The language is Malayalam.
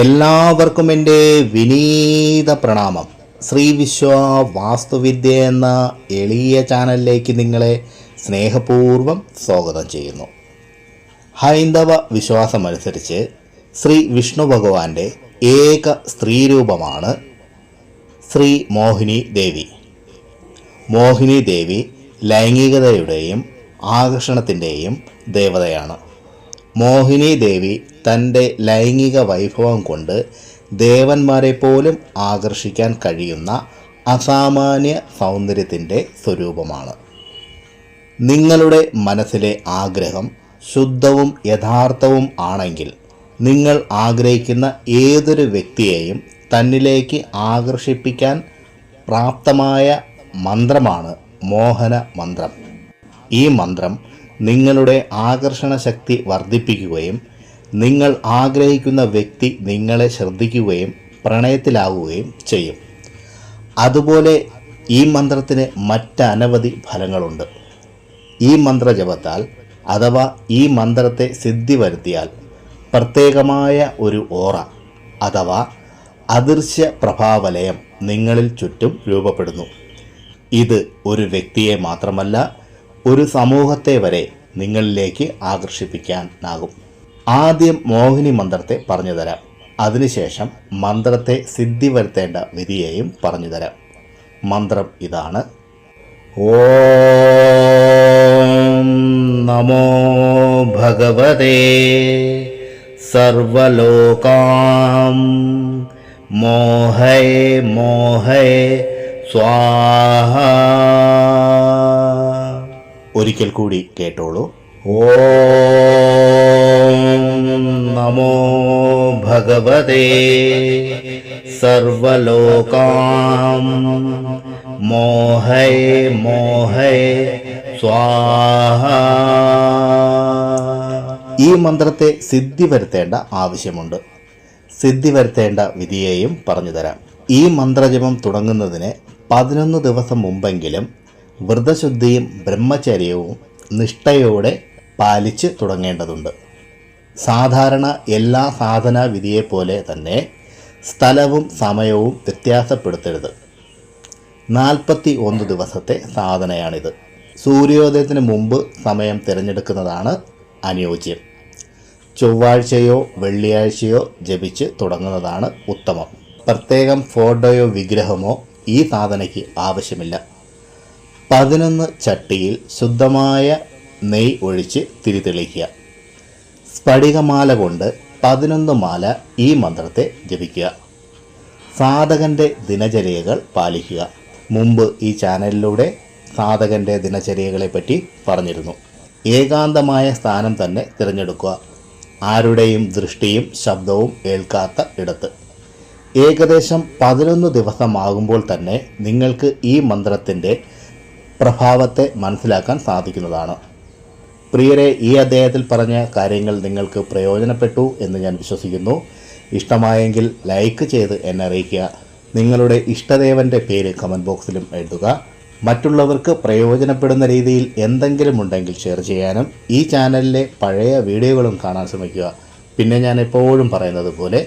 എല്ലാവർക്കും എന്റെ വിനീത പ്രണാമം. ശ്രീ വിശ്വ വാസ്തുവിദ്യ എന്ന എളിയ ചാനലിലേക്ക് നിങ്ങളെ സ്നേഹപൂർവം സ്വാഗതം ചെയ്യുന്നു. ഹൈന്ദവ വിശ്വാസമനുസരിച്ച് ശ്രീ വിഷ്ണു ഭഗവാന്റെ ഏക സ്ത്രീരൂപമാണ് ശ്രീ മോഹിനി ദേവി. മോഹിനി ദേവി ലൈംഗികതയുടെയും ആകർഷണത്തിന്റെയും ദേവതയാണ്. മോഹിനി ദേവി തന്റെ ലൈംഗിക വൈഭവം കൊണ്ട് ദേവന്മാരെ പോലും ആകർഷിക്കാൻ കഴിയുന്ന അസാമാന്യ സൗന്ദര്യത്തിന്റെ സ്വരൂപമാണ്. നിങ്ങളുടെ മനസ്സിലെ ആഗ്രഹം ശുദ്ധവും യഥാർത്ഥവും ആണെങ്കിൽ നിങ്ങൾ ആഗ്രഹിക്കുന്ന ഏതൊരു വ്യക്തിയെയും തന്നിലേക്ക് ആകർഷിപ്പിക്കാൻ പ്രാപ്തമായ മന്ത്രമാണ് മോഹന മന്ത്രം. ഈ മന്ത്രം നിങ്ങളുടെ ആകർഷണ ശക്തി വർദ്ധിപ്പിക്കുകയും നിങ്ങൾ ആഗ്രഹിക്കുന്ന വ്യക്തി നിങ്ങളെ ശ്രദ്ധിക്കുകയും പ്രണയത്തിലാവുകയും ചെയ്യും. അതുപോലെ ഈ മന്ത്രത്തിന് മറ്റനവധി ഫലങ്ങളുണ്ട്. ഈ മന്ത്രജപത്താൽ അഥവാ ഈ മന്ത്രത്തെ സിദ്ധി വരുത്തിയാൽ പ്രത്യേകമായ ഒരു ഓറ അഥവാ അദൃശ്യ പ്രഭാവലയം നിങ്ങളിൽ ചുറ്റും രൂപപ്പെടുന്നു. ഇത് ഒരു വ്യക്തിയെ മാത്രമല്ല ഒരു സമൂഹത്തെ വരെ നിങ്ങളിലേക്ക് ആകർഷിപ്പിക്കാനാകും. ആദ്യം മോഹിനി മന്ത്രത്തെ പറഞ്ഞു തരാം അതിനുശേഷം മന്ത്രത്തെ സിദ്ധി വരുത്തേണ്ട വിധിയെയും പറഞ്ഞു തരാം മന്ത്രം ഇതാണ്. ഓ നമോ ഭഗവതേ സർവലോകാം. മോഹേ മോഹേ സ്വാഹ ഒരിക്കൽ കൂടി കേട്ടോളൂ. ഓം നമോ ഭഗവതേ സർവലോകാം. മോഹൈ മോഹൈ സ്വാഹ. ഈ മന്ത്രത്തെ സിദ്ധി വരുത്തേണ്ട ആവശ്യമുണ്ട്. സിദ്ധി വരുത്തേണ്ട വിധിയെയും പറഞ്ഞു തരാം. ഈ മന്ത്രജപം തുടങ്ങുന്നതിന് പതിനൊന്ന് ദിവസം മുമ്പെങ്കിലും വ്രതശുദ്ധിയും ബ്രഹ്മചര്യവും നിഷ്ഠയോടെ പാലിച്ച് തുടങ്ങേണ്ടതുണ്ട്. സാധാരണ എല്ലാ സാധനാ വിധിയെപ്പോലെ തന്നെ സ്ഥലവും സമയവും വ്യത്യാസപ്പെടുത്തരുത്. നാൽപ്പത്തി ഒന്ന് ദിവസത്തെ സാധനയാണിത്. സൂര്യോദയത്തിന് മുമ്പ് സമയം തിരഞ്ഞെടുക്കുന്നതാണ് അനുയോജ്യം. ചൊവ്വാഴ്ചയോ വെള്ളിയാഴ്ചയോ ജപിച്ച് തുടങ്ങുന്നതാണ് ഉത്തമം. പ്രത്യേകം ഫോട്ടോയോ വിഗ്രഹമോ ഈ സാധനയ്ക്ക് ആവശ്യമില്ല. പതിനൊന്ന് ചട്ടിയിൽ ശുദ്ധമായ നെയ് ഒഴിച്ച് തിരിതെളിക്കുക. സ്ഫടികമാല കൊണ്ട് പതിനൊന്ന് മാല ഈ മന്ത്രത്തെ ജപിക്കുക. സാധകന്റെ ദിനചര്യകൾ പാലിക്കുക. മുമ്പ് ഈ ചാനലിലൂടെ സാധകന്റെ ദിനചര്യകളെപ്പറ്റി പറഞ്ഞിരുന്നു. ഏകാന്തമായ സ്ഥാനം തന്നെ തിരഞ്ഞെടുക്കുക. ആരുടെയും ദൃഷ്ടിയും ശബ്ദവും ഏൽക്കാത്ത ഇടത്ത്. ഏകദേശം പതിനൊന്ന് ദിവസമാകുമ്പോൾ തന്നെ നിങ്ങൾക്ക് ഈ മന്ത്രത്തിന്റെ പ്രഭാവത്തെ മനസ്സിലാക്കാൻ സാധിക്കുന്നതാണ്. പ്രിയരെ ഈ അദ്ദേഹത്തിൽ പറഞ്ഞ കാര്യങ്ങൾ നിങ്ങൾക്ക് പ്രയോജനപ്പെട്ടു എന്ന് ഞാൻ വിശ്വസിക്കുന്നു. ഇഷ്ടമായെങ്കിൽ ലൈക്ക് ചെയ്ത് എന്നെ അറിയിക്കുക. നിങ്ങളുടെ ഇഷ്ടദേവന്റെ പേര് കമന്റ് ബോക്സിലും എഴുതുക. മറ്റുള്ളവർക്ക് പ്രയോജനപ്പെടുന്ന രീതിയിൽ എന്തെങ്കിലും ഉണ്ടെങ്കിൽ ഷെയർ ചെയ്യാനും ഈ ചാനലിലെ പഴയ വീഡിയോകളും കാണാൻ ശ്രമിക്കുക. പിന്നെ ഞാൻ എപ്പോഴും പറയുന്നത് പോലെ